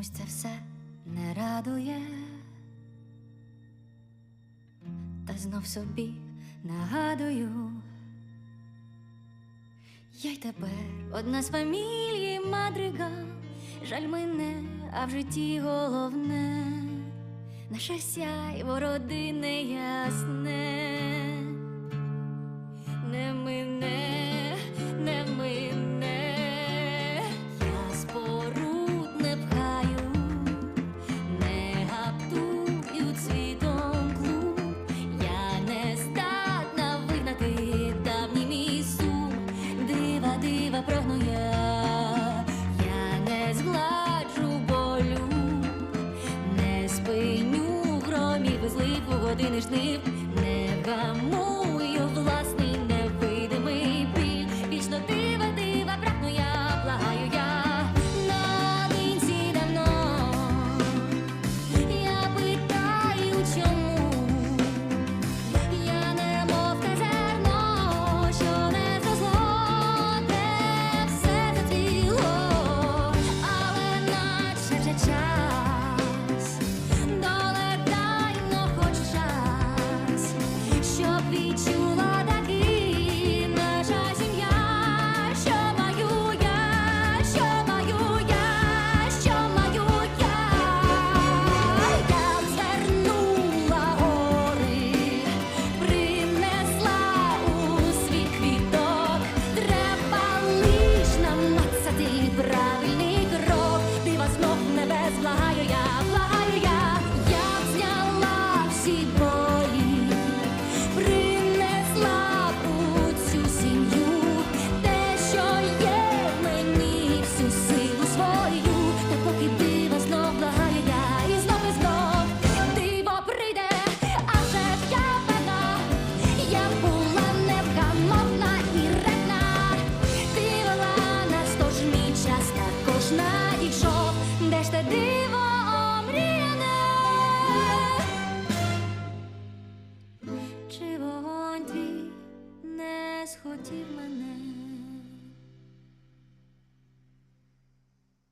чомусь це все не радує. Та знов собі нагадую. Я й тепер одна з фамілії мадрига, жаль мене, а в житті головне, наше сяйво родини ясне, прагну я, я не згладжу болю, не спиню громів і злив у години жнив, відчула таки. Наша сім'я, що маю я, що маю я, що маю я, звернула гори, принесла у світ квіток, треба лиш намацати правильний крок, дива знов небес, благаю я, благаю те диво омріяне? Чи вогонь твій не схотів мене?